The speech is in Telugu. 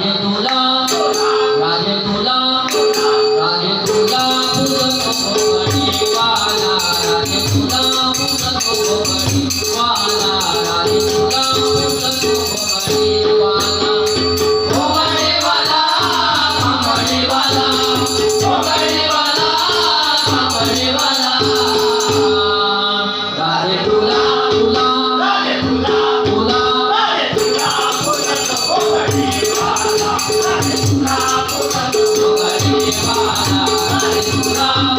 Аллилуйя. Ram